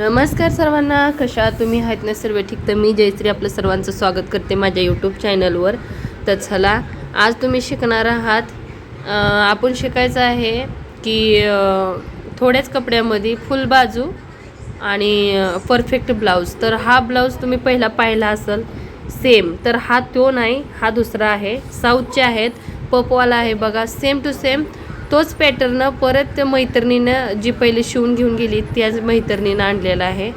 नमस्कार सर्वांना कशा तुम्ही? आहेत ना सर्व ठीक. तर मी जयश्री आपलं सर्वांचं स्वागत करते माझ्या यूट्यूब चॅनलवर तर चला आज तुम्ही शिकणार आहात. आपण शिकायचं आहे की थोड्याच कपड्यामध्ये फुल बाजू आणि परफेक्ट ब्लाऊज तर हा ब्लाऊज तुम्ही पहिला पाहिला असेल सेम तर हा तो नाही हा दुसरा आहे. साऊथचे आहेत पपवाला आहे बघा सेम टू सेम तोच पॅटर्न परत त्या मैत्रिणीनं जी पहिले शिवून घेऊन गेली त्याच मैत्रिणीनं आणलेला आहे.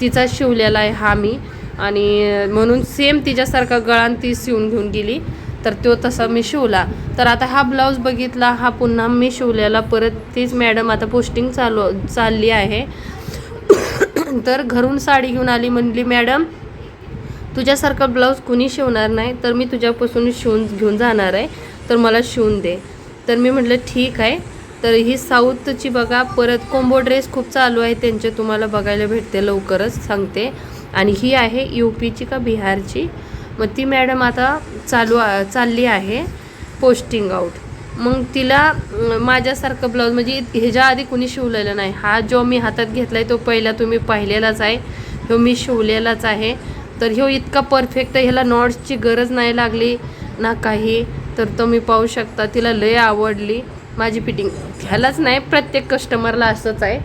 तिचा शिवलेला आहे हा मी. आणि म्हणून सेम तिच्यासारखा गळान ती शिवून घेऊन गेली. तर तो तसा मी शिवला. तर आता हा ब्लाऊज बघितला हा पुन्हा मी शिवलेला. परत तीच मॅडम आता पोस्टिंग चालू चालली आहे. तर घरून साडी घेऊन आली म्हणली मॅडम तुझ्यासारखा ब्लाऊज कुणी शिवणार नाही? तर मी तुझ्यापासून शिवून घेऊन जाणार आहे. तर मला शिवून दे. तर मी म्हटलं ठीक आहे. तर ही साऊथची बघा परत कोंबो ड्रेस खूप चालू आहे त्यांचे तुम्हाला बघायला भेटते लवकरच सांगते. आणि ही आहे यू पीची का बिहारची? मग ती मॅडम आता चालू आ- चालली आहे पोस्टिंग आऊट मग तिला माझ्यासारखं ब्लाऊज म्हणजे ह्याच्या आधी कुणी शिवलेलं नाही. हा जो मी हातात घेतला आहे तो पहिला तुम्ही पाहिलेलाच आहे. ह्यो मी शिवलेलाच आहे. तर ह्यो इतका परफेक्ट ह्याला नॉट्सची गरज नाही लागली ना काही. तर तुम्ही पाहू शकता. तिला लय आवडली माझी फिटिंग. घ्यायलाच नाही प्रत्येक कस्टमरला असंच आहे.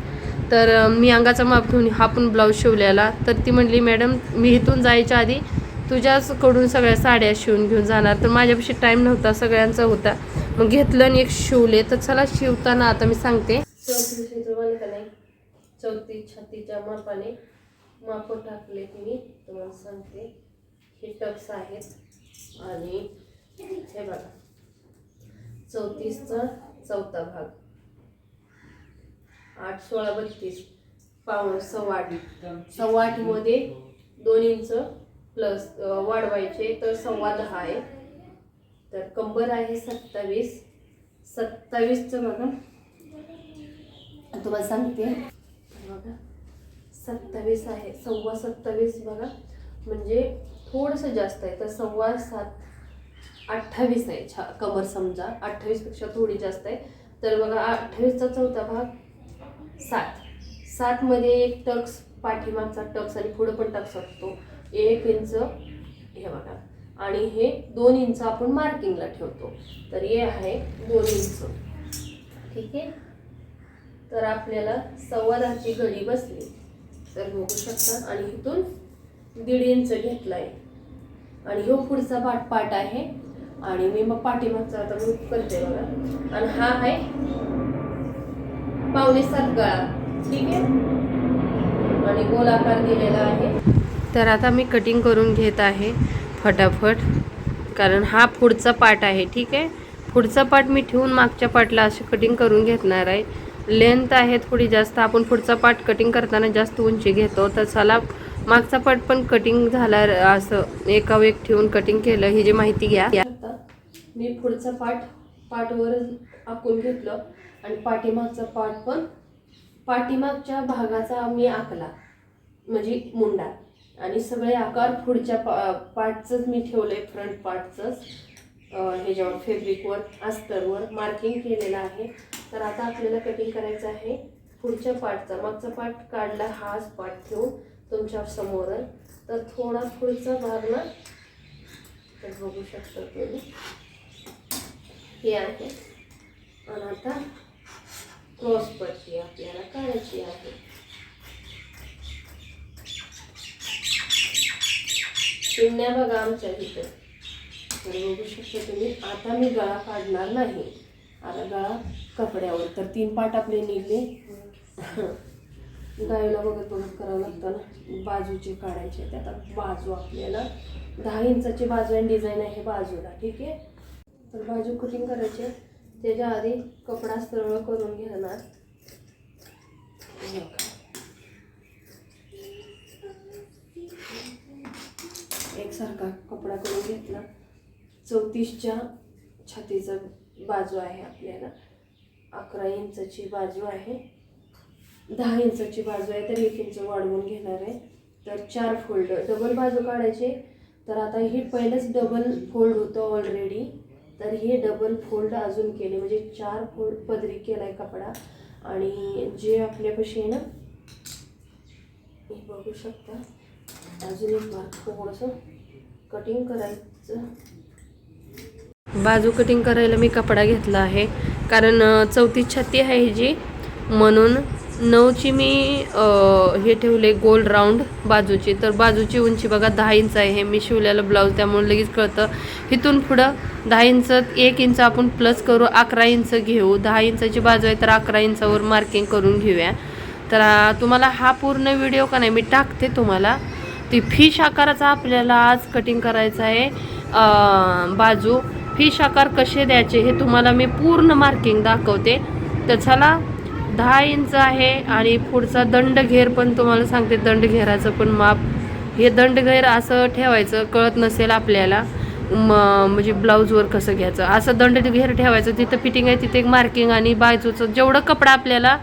तर मी अंगाचा माप घेऊन हा पण ब्लाऊज शिवलेला. तर ती म्हणली मॅडम मी इथून जायच्या आधी तुझ्याचकडून सगळ्या साड्या शिवून घेऊन जाणार. तर माझ्यापाशी टाईम नव्हता सगळ्यांचा होता. मग घेतलं आणि एक शिवले. तर चला शिवताना आता मी सांगते. चौथी छातीच्या मापाने माप टाकले की मी तुम्हाला सांगते. हे टप्स आहेत आणि हे बघा. चौतीसचा चौथा भाग. आठ सोळा बत्तीस. पाऊण सव्वा सव्वा आठमध्ये दोन इंच प्लस वाढवायचे तर सव्वा दहा आहे. तर कंबर आहे सत्तावीस. सत्तावीसचं बघा. तुम्हाला सांगते. बघा. सत्तावीस आहे. सव्वा सत्तावीस बघा. म्हणजे थोडंसं जास्त आहे. तर सव्वा सात अठ्ठावीस आहे छा कमर समजा अठ्ठावीसपेक्षा थोडी जास्त आहे. तर बघा अठ्ठावीसचा चौथा भाग सात. सातमध्ये एक टक्स पाठीमागचा टक्स आणि पुढं पण टक्स असतो. एक इंच हे बघा. आणि हे दोन इंच आपण मार्किंगला ठेवतो. तर हे आहे दोन इंच. ठीक आहे? तर आपल्याला सव्वा दहाची घडी बसली. तर बघू शकता आणि इथून दीड इंच घेतलाय. आणि ह्यो पुढचा पाठ पाठ आहे आणि मी मग पाठीमागचा आता मी करते बघा. आणि हा आहे पावणे सात गळा. ठीक आहे? आणि गोलाकार दिलेला आहे. तर आता मी कटिंग करून घेत आहे फटाफट. कारण हा पुढचा पार्ट आहे ठीक आहे? पुढचा पार्ट मी ठेवून मागच्या पार्टला असे कटिंग करून घेणार आहे. लेंथ आहे थोडी जास्त. आपण पुढचा पार्ट कटिंग करताना जास्त उंची घेतो. तर चला मागचा पार्ट पण कटिंग झाला असं एकावेक एक ठेवून कटिंग केलं. ही जी माहिती घ्या. मी पुढचा पाठ पाठवर आखून घेतलं. आणि पाठीमागचा पाठ पण पाठीमागच्या भागाचा मी आखला म्हणजे मुंडा. आणि सगळे आकार पुढच्या पा पार्टचंच मी ठेवलंय फ्रंट पार्टचंच ह्याच्यावर फेब्रिकवर अस्तरवर मार्किंग केलेलं आहे. तर आता आपल्याला कटिंग करायचं आहे. पुढच्या पार्टचा मागचा पार्ट काढला हाच पार्ट ठेवून तुमच्यासमोर. तर थोडा पुढचा भाग ना तर बघू शकता तुम्ही. हे आहे. आणि आता क्रॉस पट्टी आपल्याला काढायची आहे. चिमण्या बघा आमच्या तिथं तर बघू शकता तुम्ही आता मी गळा काढणार नाही. आता गळा कपड्यावर. तर तीन पाट आपले निघले. गायला बघत बघत करावं लागतं ना. बाजूचे काढायचे आहेत. आता बाजू आपल्याला दहा इंचाची बाजू आणि डिझाईन आहे बाजूला. ठीक आहे? तर बाजू करायची करायचे त्याच्या आधी कपडा सरळ करून घेणार. एकसारखा कपडा करून घेतला. चौतीसच्या छातीचा बाजू आहे आपल्याला. अकरा इंचाची बाजू आहे. दहा इंचाची बाजू आहे तर एक इंच वाढवून घेणार आहे. तर चार फोल्ड. डबल बाजू काढायचे. तर आता ही पहिलंच डबल फोल्ड होतं ऑलरेडी तर हे डबल फोल्ड अजून केले. म्हणजे चार फोल्ड पदरी केला आहे कपडा. आणि जे आपल्यापाशी आहे ना हे बघू शकता. अजून एक भाग थोडंसं कटिंग करायचं. बाजू कटिंग करायला मी कपडा घेतला आहे. कारण चौथी छत्ती आहे जी. म्हणून नऊची मी हे ठेवले गोल राऊंड बाजूची. तर बाजूची उंची बघा दहा इंच आहे. हे मी शिवलेलं ब्लाऊज त्यामुळे लगेच कळतं. इथून पुढं दहा इंच एक इंच आपण प्लस करू अकरा इंच घेऊ. दहा इंचाची बाजू आहे तर अकरा इंचावर मार्किंग करून घेऊया. तर तुम्हाला हा पूर्ण व्हिडिओ का नाही मी टाकते तुम्हाला. ती फिश आकाराचा आपल्याला आज कटिंग करायचं आहे बाजू. फिश आकार कसे द्यायचे हे तुम्हाला मी पूर्ण मार्किंग दाखवते. तर चला दहा इंच आहे आणि पुढचा दंड घेर पण तुम्हाला सांगते दंड घेराचं पण माप. हे दंड घेर असं ठेवायचं कळत नसेल आपल्याला म म्हणजे ब्लाऊजवर कसं घ्यायचं. असं दंड घेर ठेवायचं तिथं फिटिंग आहे तिथे एक मार्किंग आणि बाजूचं जेवढं कपडा आपल्याला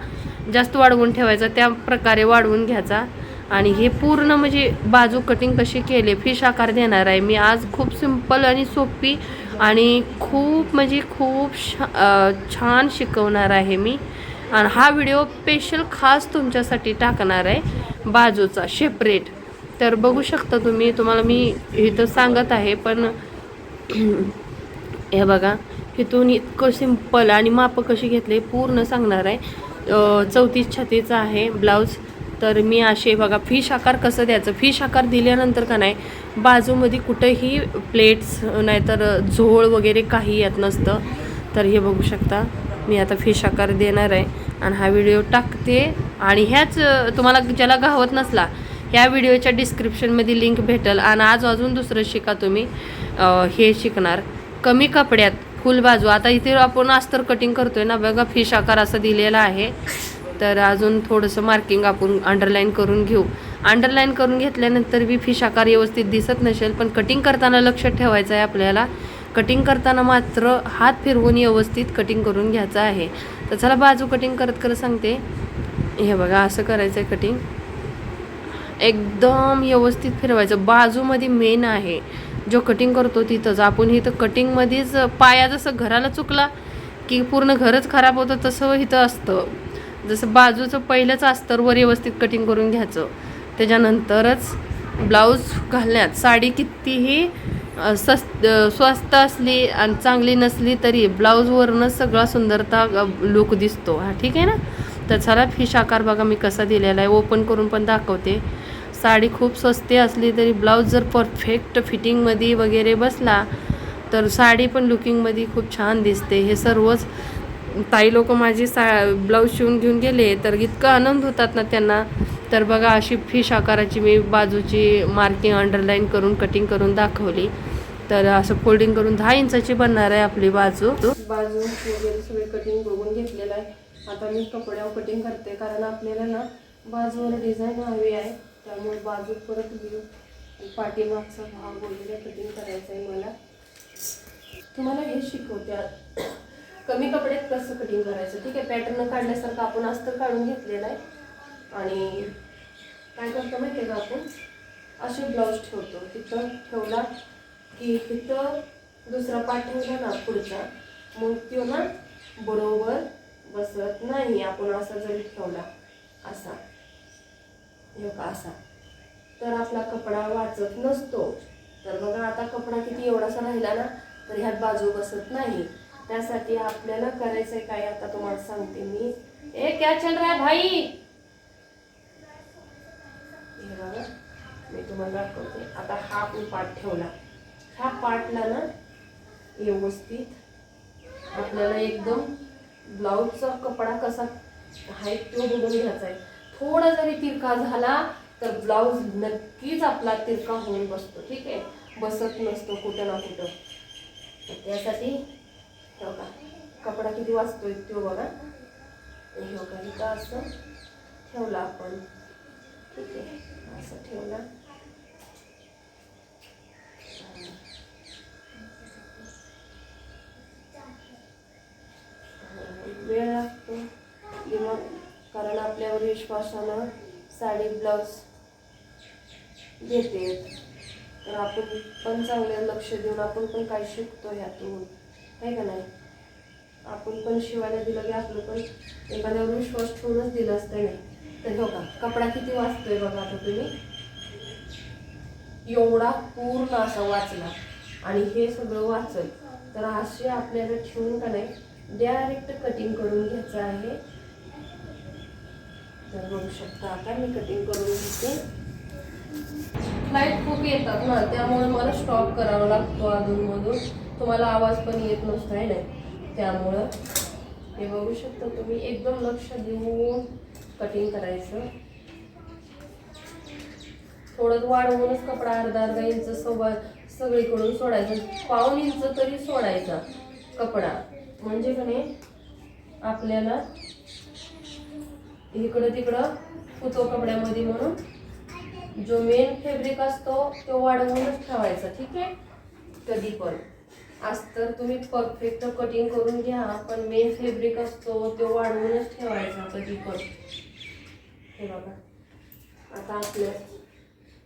जास्त वाढवून ठेवायचा त्या प्रकारे वाढवून घ्यायचा. आणि हे पूर्ण म्हणजे बाजू कटिंग कशी केले फिश आकार देणार आहे. मी आज खूप सिंपल आणि सोपी आणि खूप म्हणजे खूप शा छान शिकवणार आहे मी. आणि हा व्हिडिओ स्पेशल खास तुमच्यासाठी टाकणार आहे बाजूचा शेपरेट तर बघू शकता तुम्ही तुम्हाला मी इथं सांगत आहे पण हे बघा इथून इतकं सिंपल आणि मापं कशी घेतले पूर्ण सांगणार आहे. चौतीस छातीचा आहे ब्लाऊज तर मी असे बघा फिश आकार कसं द्यायचं? फिश आकार दिल्यानंतर का नाही बाजूमध्ये कुठंही प्लेट्स नाहीतर झोळ वगैरे काही येत नसतं. तर हे बघू शकता मी आता फिश आकार देणार आहे. आणि हा व्हिडिओ टाकते. आणि ह्याच तुम्हाला ज्याला गावत नसला ह्या व्हिडिओच्या डिस्क्रिप्शनमध्ये लिंक भेटेल. आणि आज अजून दुसरं शिका तुम्ही. हे शिकणार. कमी कपड्यात फुल बाजू. आता इथे आपण अस्तर कटिंग करतोय ना बघा फिश आकार असं दिलेला आहे. तर अजून थोडंसं मार्किंग आपण अंडरलाईन करून घेऊ. अंडरलाईन करून घेतल्यानंतर बी फिश आकार व्यवस्थित दिसत नसेल पण कटिंग करताना लक्ष ठेवायचं आहे आपल्याला. कटिंग करताना मात्र हात फिरवून व्यवस्थित कटिंग करून घ्यायचं आहे. तर चला बाजू कटिंग करत करत सांगते. हे बघा असं करायचं आहे कटिंग एकदम व्यवस्थित फिरवायचं. बाजूमध्ये मेन आहे. जो कटिंग करतो तिथंच. आपण इथं कटिंगमध्येच पाया जसं घराला चुकला की पूर्ण घरच खराब होतं तसं इथं असतं. जसं बाजूचं पहिलंच अस्तरवर व्यवस्थित कटिंग करून घ्यायचं. त्याच्यानंतरच ब्लाऊज घालण्यात. साडी कितीही सस् स्वस्त असली आणि चांगली नसली तरी ब्लाऊजवरूनच सगळा सुंदरता लुक दिसतो. हा ठीक आहे ना? तर चला फिश आकार बघा मी कसा दिलेला आहे. ओपन करून पण दाखवते. साडी खूप स्वस्ती असली तरी ब्लाऊज जर परफेक्ट फिटिंगमध्ये वगैरे बसला तर साडी पण लुकिंगमध्ये खूप छान दिसते. हे सर्वच ताई लोक माझी सा ब्लाऊज शिवून घेऊन गेले तर इतकं आनंद होतात ना त्यांना. तर बघा अशी फिश आकाराची मी बाजूची मार्किंग अंडरलाईन करून कटिंग करून दाखवली. तर असं फोल्डिंग करून दहा इंचाची बनणार आहे आपली बाजू. बाजू वगैरे सगळे कटिंग बघून घेतलेलं आहे. आता मी कपड्यावर कटिंग करते कारण आपल्याला ना बाजूवर डिझाईन हवी आहे. त्यामुळे बाजू परत घेऊ पाठीमागचा भाग वगैरे कटिंग करायचा आहे मला. तुम्हाला हे शिकवते. कमी कपड्यात कसं कटिंग करायचं? ठीक आहे पॅटर्न काढल्यासारखं आपण अस्तर काढून घेतलेलं आहे. आणि काय करतो माहिती आहे का आपण? असे ब्लाऊज ठेवतो. तिथं ठेवला की तिथं दुसरा पाठ ठेवला ना पुढचा. मग तो ना बरोबर बसत नाही. आपण असा जरी ठेवला असा. हे का असा. तर आपला कपडा वाचत नसतो. तर बघा आता कपडा किती एवढासा राहिला ना तर ह्यात बाजू बसत नाही. त्यासाठी आपल्याला करायचंय काय आता तुम्हाला सांगते मी. ए क्या चल रहा है भाई? हे बघा मी तुम्हाला दाखवते. आता हा आपण पाठ ठेवला. ह्या पाठला ना व्यवस्थित आपल्याला एकदम ब्लाऊजचा कपडा कसा आहे तो बघून घ्यायचा आहे. थोडा जरी तिरका झाला तर ब्लाऊज नक्कीच आपला तिरका होऊन बसतो. ठीक आहे? बसत नसतो कुठं ना कुठं. तर त्यासाठी हे बघा कपडा किती वाचतोय तो बघा. हे बघा इथं असं ठेवला आपण. ठीक आहे असं ठेवला. वेळ लागतो. किंवा कारण आपल्यावर विश्वासानं साडी ब्लाऊज घेते. तर आपण पण चांगलं लक्ष देऊन आपण पण काय शिकतो ह्यातून. आहे का नाही? आपण पण शिवायला दिलं की आपलं पण एखाद्यावर विश्वास ठेवूनच दिला असतं नाही. तर हो का? कपडा किती वाचतोय बघा आता तुम्ही? एवढा पूर्ण असा वाचला. आणि हे सगळं वाचल. तर असे आपल्याला ठेवून का नाही डायरेक्ट कटिंग करून घ्यायचं आहे. तर बघू शकता आता मी कटिंग करून घेते. फ्लाईट खूप येतात ना त्यामुळे मला स्टॉप करावा लागतो अधूनमधून. तुम्हाला आवाज पण येत नसतो आहे ना? त्यामुळं हे बघू शकता तुम्ही. एकदम लक्ष देऊन कटिंग करायचं. थोडं वाढवूनच कपडा अर्धा अर्धा इंच सव्वा सगळीकडून सोडायचं. पाऊन इंच तरी सोडायचा कपडा. म्हणजे का नाही आपल्याला इकडं तिकडं होतो कपड्यामध्ये म्हणून जो मेन फेब्रिक असतो तो वाढवूनच ठेवायचा ठीक आहे? कधी पण. आज तर तुम्ही परफेक्ट कटिंग करून घ्या पण मेन फेब्रिक असतो तो वाढवूनच ठेवायचा कधी पण. हे बघा. आता आपलं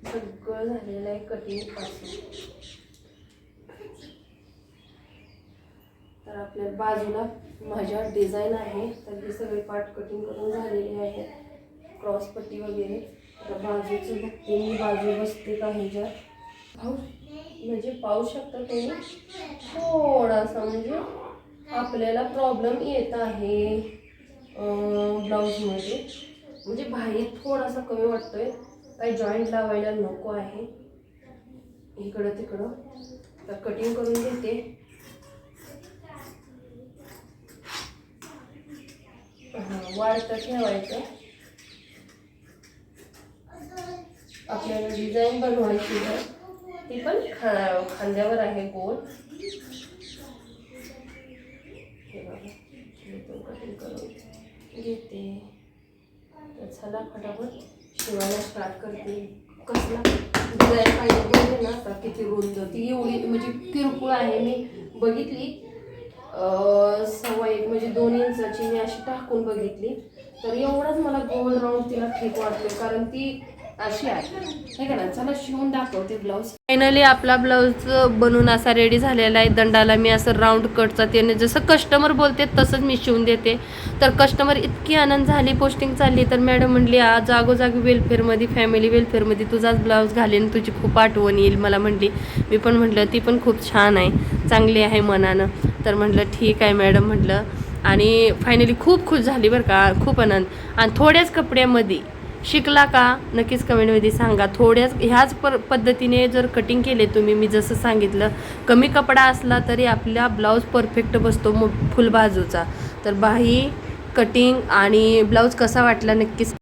सगळं झालेलं आहे कटिंगपासून. तर आपल्या बाजूला माझ्या डिझाईन आहे तर हे सगळे पार्ट कटिंग करून झालेले आहे. क्रॉस पट्टी वगैरे. आता बाजूचं बघते मी बाजू बसते का ह्याच्यात? भाऊ म्हणजे पाहू शकता तुम्ही? आपल्याला प्रॉब्लेम येत आहे ब्लाऊजमध्ये म्हणजे बाहेर थोडासा कमी वाटतोय. काही जॉईंट लावायला नको आहे. इकडं तिकडं. तर कटिंग करून घेते. हा, वाढतं ठेवायचं. आपल्याला डिझाईन बनवायची ती पण खा खांद्यावर आहे गोल हे बघा मी पण कटिंग करून घेते. तर चला फटाफट शिवायला स्टार्ट करते. कसला? डिझाईन पाहिजे ना आता किती रुंद. ती एवढी म्हणजे किरकोळ आहे. मी बघितली. सव्वा एक म्हणजे दोन इंचाची मी अशी टाकून बघितली. तर एवढंच मला गोल राऊंड तिला ठीक वाटले. कारण ती अशी आहे. हे ना चला शिवून दाखवते ब्लाऊज फायनली आपला ब्लाऊज बनून असा रेडी झालेला आहे. दंडाला मी असं राऊंड कटचा त्याने जसं कस्टमर बोलते तसंच मी शिवून देते. तर कस्टमर इतकी आनंद झाली पोस्टिंग चालली. तर मॅडम म्हणली आज जागोजागी वेलफेअरमध्ये फॅमिली वेलफेअरमध्ये तुझाच ब्लाऊज घालेन तुझी खूप आठवण येईल. मला म्हणली मी पण म्हटलं ती पण खूप छान आहे. चांगली आहे मनानं. तर म्हटलं ठीक आहे मॅडम म्हटलं आणि फायनली खूप खुश झाली बरं का खूप आनंद. आणि थोड्याच कपड्यामध्ये शिकला का? नक्कीच कमेंटमध्ये सांगा. थोड्याच ह्याच पर पद्धतीने जर कटिंग केले तुम्ही मी जसं सांगितलं कमी कपडा असला तरी आपला ब्लाऊज परफेक्ट बसतो मग फुल बाजूचा तर बाही कटिंग आणि ब्लाऊज कसा वाटला नक्कीच